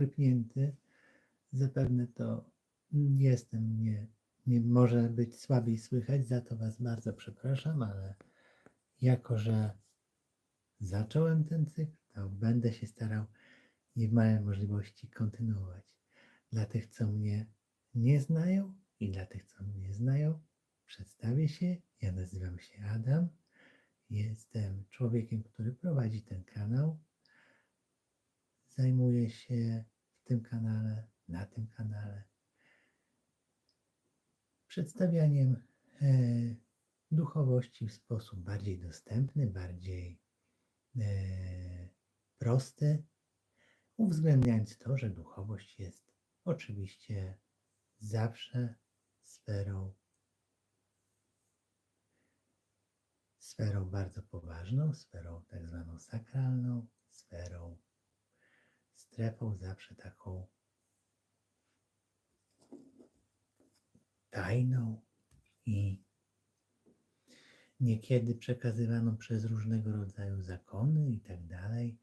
zachrypnięty. Zapewne to jestem, nie, nie może być słabiej słychać, za to Was bardzo przepraszam, ale jako, że zacząłem ten cykl, to będę się starał i w małej możliwości kontynuować. Dla tych, co mnie nie znają i dla tych, co mnie znają, przedstawię się. Ja nazywam się Adam. Jestem człowiekiem, który prowadzi ten kanał. Zajmuję się tym kanale, na tym kanale. Przedstawianiem e, duchowości w sposób bardziej dostępny, bardziej e, prosty, uwzględniając to, że duchowość jest oczywiście zawsze sferą sferą bardzo poważną, sferą tak zwaną sakralną, sferą, strefą zawsze taką tajną i niekiedy przekazywaną przez różnego rodzaju zakony i tak dalej.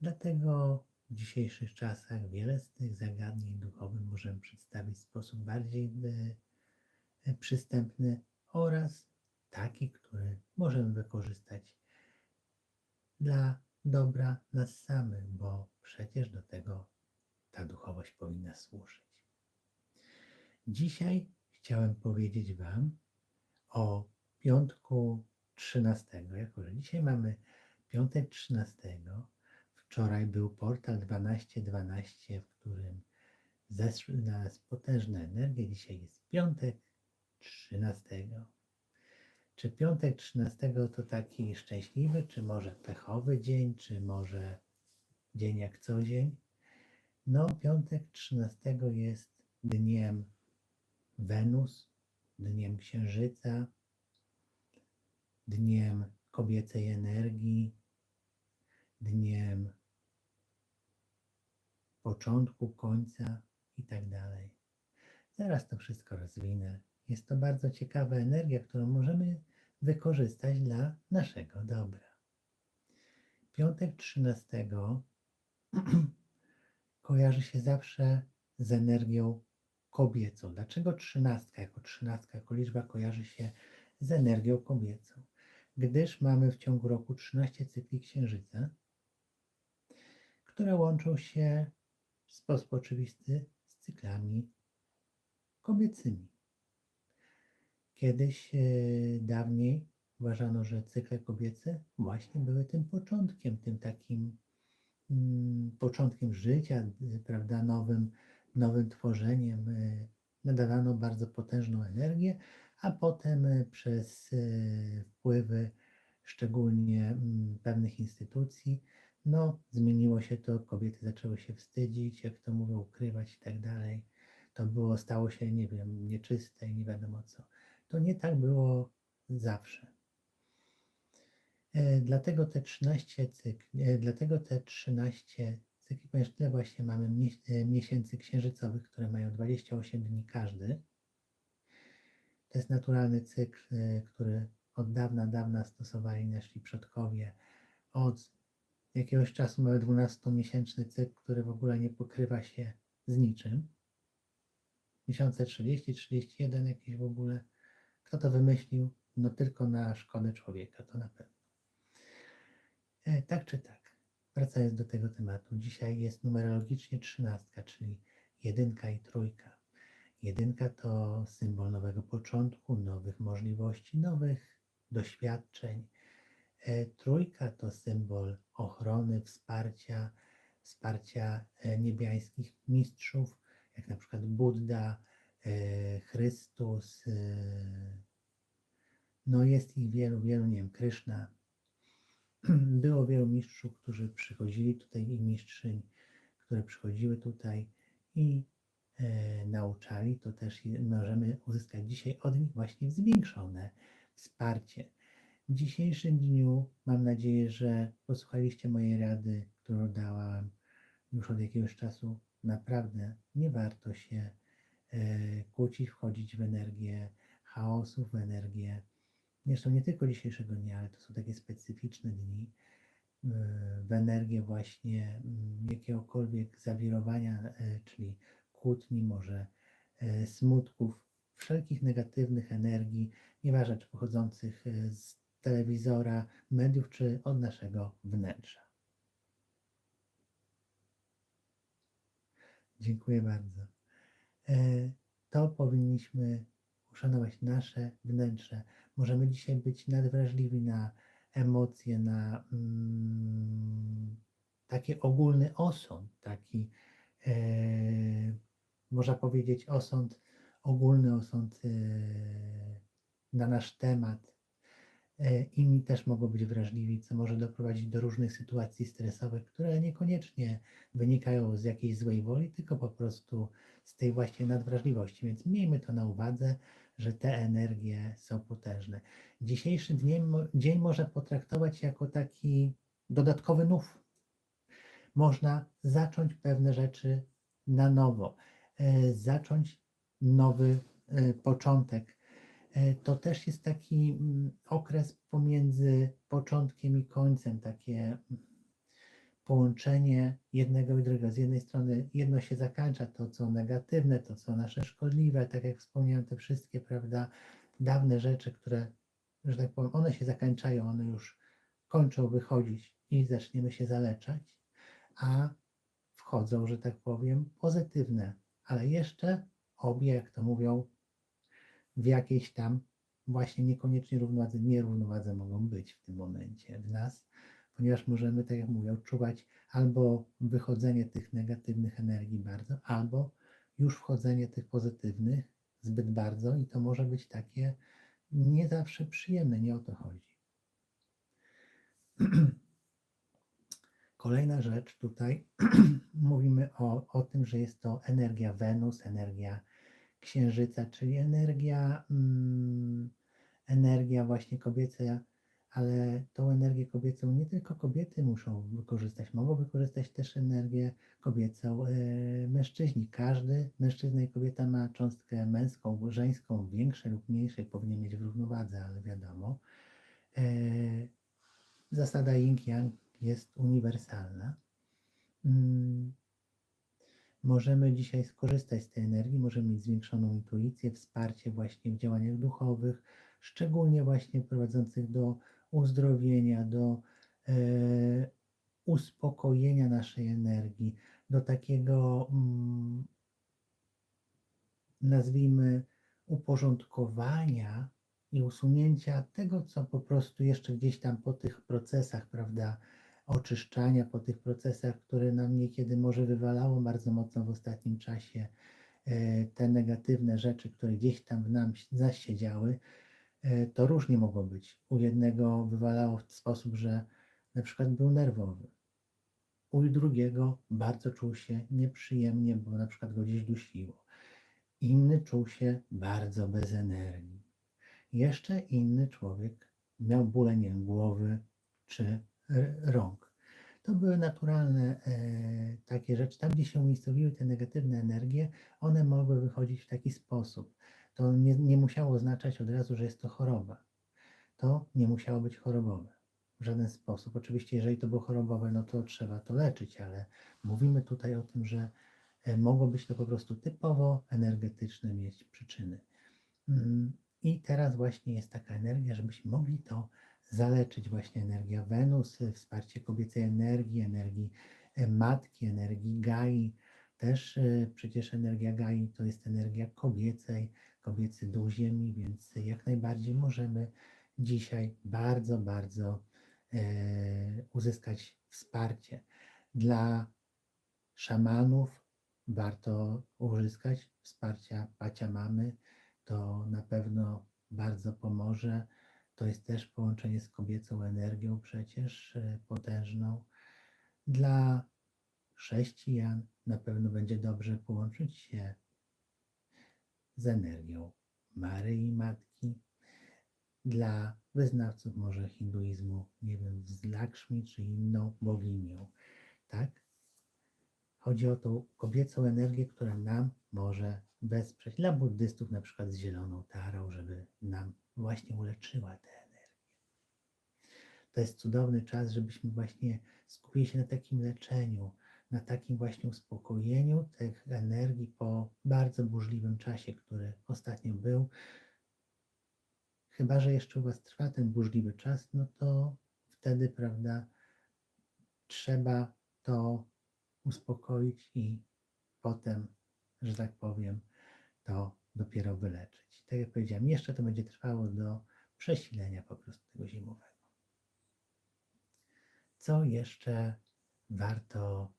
Dlatego w dzisiejszych czasach wiele z tych zagadnień duchowych możemy przedstawić w sposób bardziej e, przystępny oraz taki, który możemy wykorzystać dla dobra nas samych, bo przecież do tego ta duchowość powinna służyć. Dzisiaj chciałem powiedzieć Wam o piątku 13. Jako, że dzisiaj mamy piątek 13, wczoraj był portal 1212, w którym zeszły na nas potężne energie. Dzisiaj jest piątek 13. Czy piątek 13 to taki szczęśliwy, czy może pechowy dzień, czy może dzień jak co dzień? No, piątek 13 jest dniem Wenus, dniem Księżyca, dniem kobiecej energii, dniem początku, końca i tak dalej. Zaraz to wszystko rozwinę. Jest to bardzo ciekawa energia, którą możemy wykorzystać dla naszego dobra. Piątek 13 kojarzy się zawsze z energią kobiecą. Dlaczego trzynastka jako trzynastka jako liczba kojarzy się z energią kobiecą? Gdyż mamy w ciągu roku 13 cykli księżyca, które łączą się w sposób oczywisty z cyklami kobiecymi. Kiedyś, e, dawniej uważano, że cykle kobiece właśnie były tym początkiem, tym takim mm, początkiem życia, prawda, nowym, nowym tworzeniem. E, nadawano bardzo potężną energię, a potem e, przez wpływy szczególnie mm, pewnych instytucji, no zmieniło się to, kobiety zaczęły się wstydzić, jak to mówią, ukrywać i tak dalej. To było, stało się, nie wiem, nieczyste i nie wiadomo co. To nie tak było zawsze. E, dlatego te 13 cykli, e, dlatego te 13 cykli, ponieważ tyle właśnie mamy e, miesięcy księżycowych, które mają 28 dni każdy. To jest naturalny cykl, który od dawna, dawna stosowali nasi przodkowie. Od jakiegoś czasu mamy 12-miesięczny cykl, który w ogóle nie pokrywa się z niczym. Miesiące 30, 31 jakieś w ogóle kto to wymyślił? No tylko na szkodę człowieka, to na pewno. E, tak czy tak, wracając do tego tematu, dzisiaj jest numerologicznie trzynastka, czyli jedynka i trójka. Jedynka to symbol nowego początku, nowych możliwości, nowych doświadczeń. E, trójka to symbol ochrony, wsparcia, wsparcia e, niebiańskich mistrzów, jak na przykład Buddha, Chrystus, e, no jest ich wielu, wielu, nie wiem, Kryszna. Było wielu mistrzów, którzy przychodzili tutaj i mistrzyń, które przychodziły tutaj i e, nauczali, to też możemy uzyskać dzisiaj od nich właśnie zwiększone wsparcie. W dzisiejszym dniu mam nadzieję, że posłuchaliście mojej rady, którą dałam już od jakiegoś czasu. Naprawdę nie warto się E, kłócić, wchodzić w energię chaosu, w energię, zresztą nie tylko dzisiejszego dnia, ale to są takie specyficzne dni, w energię właśnie mm, jakiegokolwiek zawirowania, e, czyli kłótni, może e, smutków, wszelkich negatywnych energii, nieważne czy pochodzących e, z telewizora, mediów, czy od naszego wnętrza. Dziękuję bardzo. To powinniśmy uszanować nasze wnętrze. Możemy dzisiaj być nadwrażliwi na emocje, na mm, taki ogólny osąd, taki e, można powiedzieć osąd, ogólny osąd e, na nasz temat. E, inni też mogą być wrażliwi, co może doprowadzić do różnych sytuacji stresowych, które niekoniecznie wynikają z jakiejś złej woli, tylko po prostu z tej właśnie nadwrażliwości. Więc miejmy to na uwadze, że te energie są potężne. Dzisiejszy dzień, dzień można potraktować jako taki dodatkowy nów. Można zacząć pewne rzeczy na nowo, e, zacząć nowy e, początek. E, to też jest taki mm, okres pomiędzy początkiem i końcem, takie mm, połączenie jednego i drugiego. Z jednej strony jedno się zakończa, to co negatywne, to co nasze szkodliwe, tak jak wspomniałem, te wszystkie, prawda, dawne rzeczy, które, że tak powiem, one się zakończają, one już kończą wychodzić i zaczniemy się zaleczać, a wchodzą, że tak powiem, pozytywne, ale jeszcze obie, jak to mówią, w jakiejś tam właśnie niekoniecznie równowadze, nierównowadze mogą być w tym momencie w nas, ponieważ możemy, tak jak mówię, odczuwać albo wychodzenie tych negatywnych energii bardzo, albo już wchodzenie tych pozytywnych zbyt bardzo i to może być takie nie zawsze przyjemne, nie o to chodzi. Kolejna rzecz tutaj, mówimy o, o tym, że jest to energia Wenus, energia Księżyca, czyli energia, mm, energia właśnie kobieca, ale tą energię kobiecą nie tylko kobiety muszą wykorzystać, mogą wykorzystać też energię kobiecą e, mężczyźni. Każdy mężczyzna i kobieta ma cząstkę męską, żeńską, większej lub mniejszej, powinien mieć w równowadze, ale wiadomo. E, zasada yin-yang jest uniwersalna. Mm, możemy dzisiaj skorzystać z tej energii, możemy mieć zwiększoną intuicję, wsparcie właśnie w działaniach duchowych, szczególnie właśnie prowadzących do uzdrowienia, do e, uspokojenia naszej energii, do takiego, mm, nazwijmy, uporządkowania i usunięcia tego, co po prostu jeszcze gdzieś tam po tych procesach, prawda, oczyszczania, po tych procesach, które nam niekiedy może wywalało bardzo mocno w ostatnim czasie, e, te negatywne rzeczy, które gdzieś tam w nam zasiedziały, E, to różnie mogło być. U jednego wywalało w sposób, że na przykład był nerwowy. U drugiego bardzo czuł się nieprzyjemnie, bo na przykład go gdzieś dusiło. Inny czuł się bardzo bez energii. Jeszcze inny człowiek miał bólenie głowy czy rąk. To były naturalne e, takie rzeczy. Tam, gdzie się umiejscowiły te negatywne energie, one mogły wychodzić w taki sposób to nie, nie musiało oznaczać od razu, że jest to choroba. To nie musiało być chorobowe w żaden sposób. Oczywiście, jeżeli to było chorobowe, no to trzeba to leczyć, ale mówimy tutaj o tym, że e, mogło być to po prostu typowo energetyczne mieć przyczyny. Mm, I teraz właśnie jest taka energia, żebyśmy mogli to zaleczyć. Właśnie energia Wenus, wsparcie kobiecej energii, energii e, matki, energii Gai. Też e, przecież energia Gai to jest energia kobiecej, kobiecy duch ziemi, więc jak najbardziej możemy dzisiaj bardzo, bardzo e, uzyskać wsparcie. Dla szamanów warto uzyskać wsparcia pacia mamy. To na pewno bardzo pomoże. To jest też połączenie z kobiecą energią przecież e, potężną. Dla chrześcijan na pewno będzie dobrze połączyć się z energią Maryi Matki. Dla wyznawców może hinduizmu, nie wiem, z Lakshmi czy inną boginią, tak? Chodzi o tą kobiecą energię, która nam może wesprzeć. Dla buddystów na przykład z zieloną tarą, żeby nam właśnie uleczyła tę energię. to jest cudowny czas, żebyśmy właśnie skupili się na takim leczeniu, na takim właśnie uspokojeniu tych energii po bardzo burzliwym czasie, który ostatnio był. Chyba, że jeszcze u Was trwa ten burzliwy czas, no to wtedy, prawda, trzeba to uspokoić i potem, że tak powiem, to dopiero wyleczyć. Tak jak powiedziałem, jeszcze to będzie trwało do przesilenia po prostu tego zimowego. Co jeszcze warto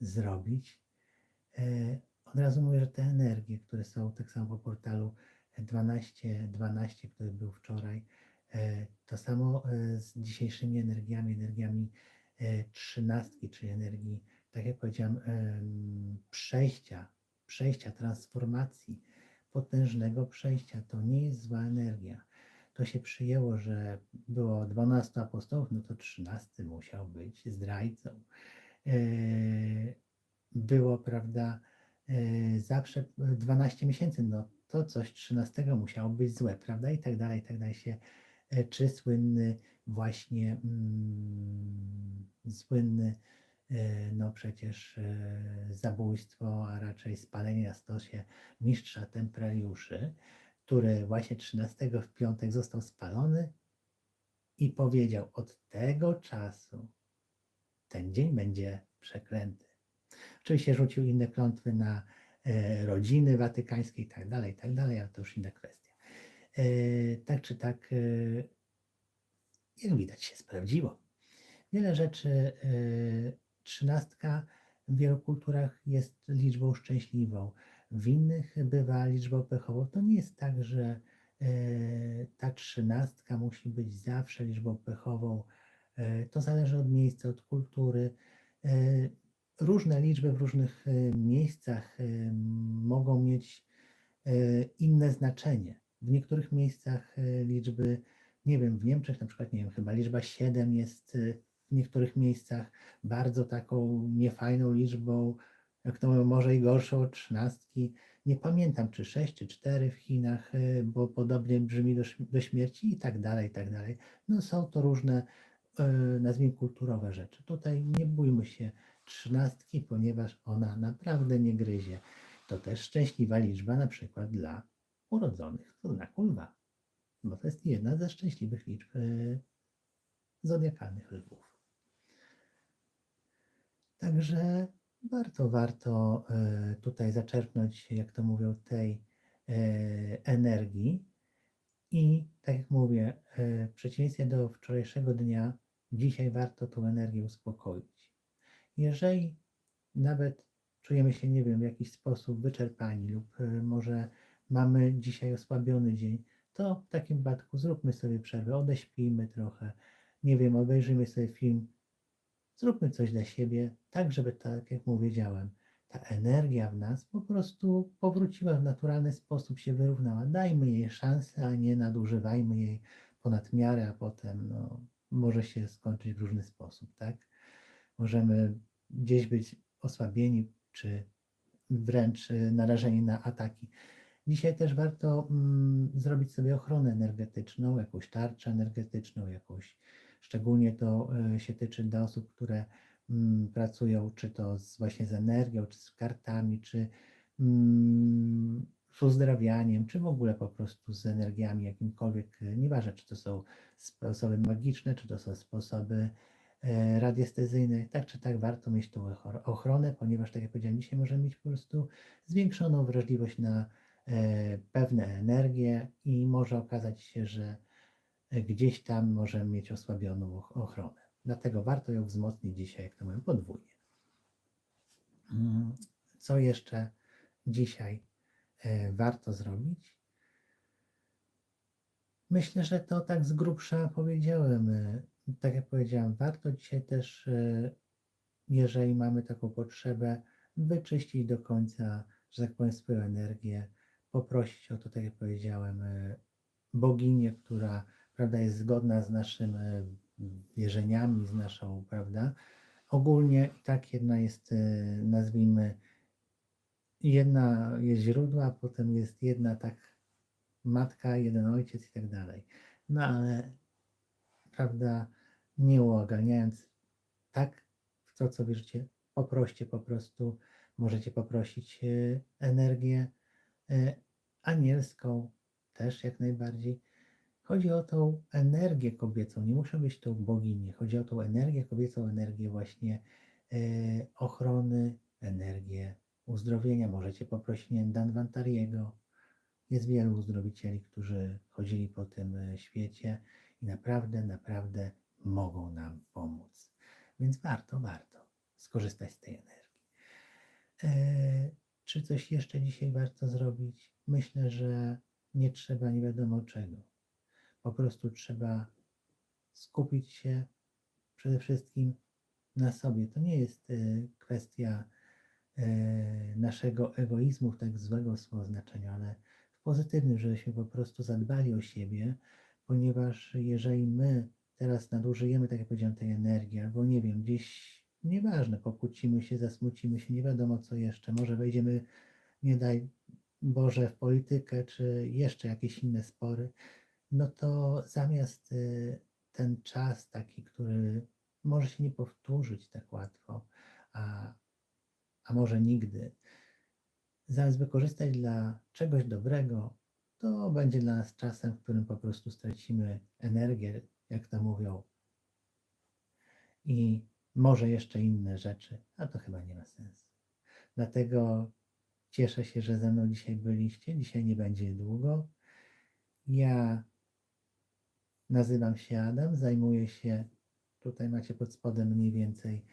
zrobić? E, Od razu mówię, że te energie, które są tak samo po portalu 12, 12, który był wczoraj, e, to samo e, z dzisiejszymi energiami, energiami trzynastki, czyli energii, tak jak powiedziałem, em, przejścia, przejścia, transformacji, potężnego przejścia. To nie jest zła energia. To się przyjęło, że było 12 apostołów, no to 13 musiał być zdrajcą. E, Było, prawda, e, zawsze 12 miesięcy, no to coś 13 musiało być złe, prawda, i tak dalej, i tak dalej się, e, czy słynny właśnie, mm, słynny, no przecież e, zabójstwo, a raczej spalenie na stosie mistrza templariuszy, który właśnie 13 w piątek został spalony i powiedział: Od tego czasu ten dzień będzie przeklęty. Oczywiście rzucił inne klątwy na e, rodziny watykańskie i tak dalej, i tak dalej, ale to już inna kwestia. E, tak czy tak, e, jak widać, się sprawdziło. Wiele rzeczy, e, trzynastka w wielu kulturach jest liczbą szczęśliwą, w innych bywa liczbą pechową. To nie jest tak, że e, ta trzynastka musi być zawsze liczbą pechową. E, To zależy od miejsca, od kultury. E, Różne liczby w różnych miejscach mogą mieć inne znaczenie. W niektórych miejscach liczby, nie wiem, w Niemczech na przykład, nie wiem, chyba liczba 7 jest w niektórych miejscach bardzo taką niefajną liczbą, jak to mówią, może i gorszą od trzynastki. Nie pamiętam, czy 6, czy 4 w Chinach, e, bo podobnie brzmi do, do śmierci i tak dalej, i tak dalej. No są to różne, e, nazwijmy, kulturowe rzeczy. Tutaj nie bójmy się trzynastki, ponieważ ona naprawdę nie gryzie. To też szczęśliwa liczba na przykład dla urodzonych w znaku lwa, bo to jest jedna ze szczęśliwych liczb e, zodiakalnych lwów. Także warto, warto e, tutaj zaczerpnąć, jak to mówią, tej e, energii. I tak jak mówię, e, w przeciwieństwie do wczorajszego dnia, dzisiaj warto tą energię uspokoić. Jeżeli nawet czujemy się, nie wiem, w jakiś sposób wyczerpani lub może mamy dzisiaj osłabiony dzień, to w takim wypadku zróbmy sobie przerwę, odeśpijmy trochę, nie wiem, obejrzyjmy sobie film, zróbmy coś dla siebie, tak żeby, tak jak powiedziałem, ta energia w nas po prostu powróciła w naturalny sposób, się wyrównała. Dajmy jej szansę, a nie nadużywajmy jej ponad miarę, a potem no, może się skończyć w różny sposób, tak? Możemy gdzieś być osłabieni, czy wręcz y, narażeni na ataki. Dzisiaj też warto mm, zrobić sobie ochronę energetyczną, jakąś tarczę energetyczną, jakąś, szczególnie to y, się tyczy do osób, które mm, pracują czy to z, właśnie z energią, czy z kartami, czy mm, z uzdrawianiem, czy w ogóle po prostu z energiami jakimkolwiek, y, nieważne czy to są sposoby magiczne, czy to są sposoby e, radiestezyjne, tak czy tak warto mieć tą ochronę, ponieważ tak jak powiedziałem, dzisiaj możemy mieć po prostu zwiększoną wrażliwość na e, pewne energie i może okazać się, że e, gdzieś tam możemy mieć osłabioną och- ochronę. Dlatego warto ją wzmocnić dzisiaj, jak to mówię, podwójnie. Mm, Co jeszcze dzisiaj e, warto zrobić? Myślę, że to tak z grubsza powiedziałem. e, Tak jak powiedziałem, warto dzisiaj też, e, jeżeli mamy taką potrzebę, wyczyścić do końca, że tak powiem, swoją energię, poprosić o to, tak jak powiedziałem, boginię, która prawda, jest zgodna z naszymi wierzeniami, z naszą, prawda? Ogólnie i tak jedna jest, e, nazwijmy, jedna jest źródła, potem jest jedna tak matka, jeden ojciec i tak dalej. No ale prawda, nie uogarniając tak w to, co wierzycie, poproście po prostu, możecie poprosić e, energię e, anielską też jak najbardziej. Chodzi o tą energię kobiecą, nie muszę być tą bogini, chodzi o tą energię kobiecą, energię właśnie e, ochrony, energię uzdrowienia. Możecie poprosić nie wiem, Danwantariego. Jest wielu uzdrowicieli, którzy chodzili po tym e, świecie i naprawdę, naprawdę mogą nam pomóc. Więc warto, warto skorzystać z tej energii. E, czy coś jeszcze dzisiaj warto zrobić? Myślę, że nie trzeba nie wiadomo czego. Po prostu trzeba skupić się przede wszystkim na sobie. To nie jest e, kwestia e, naszego egoizmu w tak złego słowa znaczenia, ale w pozytywnym, żebyśmy po prostu zadbali o siebie, ponieważ jeżeli my teraz nadużyjemy, tak jak powiedziałem, tej energii, albo nie wiem, gdzieś, nieważne, pokłócimy się, zasmucimy się, nie wiadomo co jeszcze, może wejdziemy, nie daj Boże, w politykę, czy jeszcze jakieś inne spory, no to zamiast y, ten czas taki, który może się nie powtórzyć tak łatwo, a, a może nigdy, zamiast wykorzystać dla czegoś dobrego, to będzie dla nas czasem, w którym po prostu stracimy energię, jak to mówią, i może jeszcze inne rzeczy, a to chyba nie ma sensu. Dlatego cieszę się, że ze mną dzisiaj byliście. Dzisiaj nie będzie długo. Ja nazywam się Adam, zajmuję się, tutaj macie pod spodem mniej więcej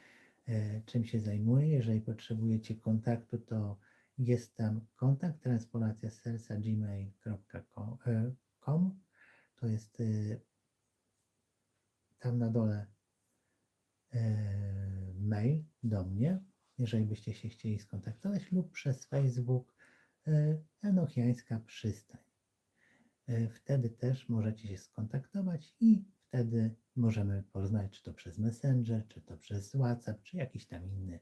e, czym się zajmuję. Jeżeli potrzebujecie kontaktu, to jest tam kontakt transpolacja serca gmail.com. To jest e, tam na dole e, mail do mnie, jeżeli byście się chcieli skontaktować, lub przez Facebook e, Enochiańska Przystań. E, Wtedy też możecie się skontaktować i wtedy możemy porozmawiać, czy to przez Messenger, czy to przez WhatsApp, czy jakiś tam inny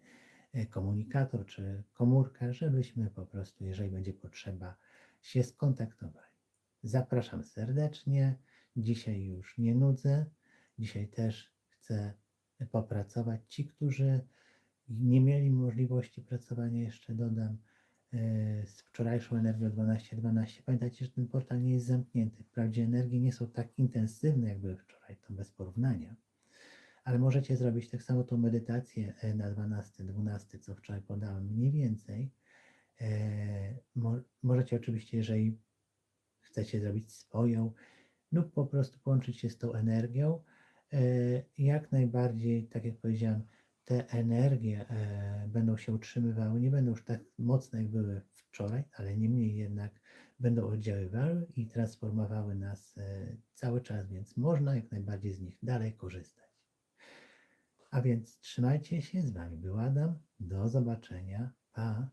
e, komunikator, czy komórka, żebyśmy po prostu, jeżeli będzie potrzeba, się skontaktowali. Zapraszam serdecznie. Dzisiaj już nie nudzę. Dzisiaj też chcę popracować. Ci, którzy nie mieli możliwości pracowania, jeszcze dodam, z wczorajszą energią 12.12. Pamiętajcie, że ten portal nie jest zamknięty. Wprawdzie energie nie są tak intensywne, jak były wczoraj, to bez porównania. Ale możecie zrobić tak samo tą medytację e, na 12, 12, co wczoraj podałem, mniej więcej. E, mo- Możecie oczywiście, jeżeli chcecie zrobić swoją, lub po prostu połączyć się z tą energią. E, Jak najbardziej, tak jak powiedziałem, te energie e, będą się utrzymywały, nie będą już tak mocne, jak były wczoraj, ale niemniej jednak będą oddziaływały i transformowały nas e, cały czas, więc można jak najbardziej z nich dalej korzystać. A więc trzymajcie się, z Wami był Adam, do zobaczenia, pa!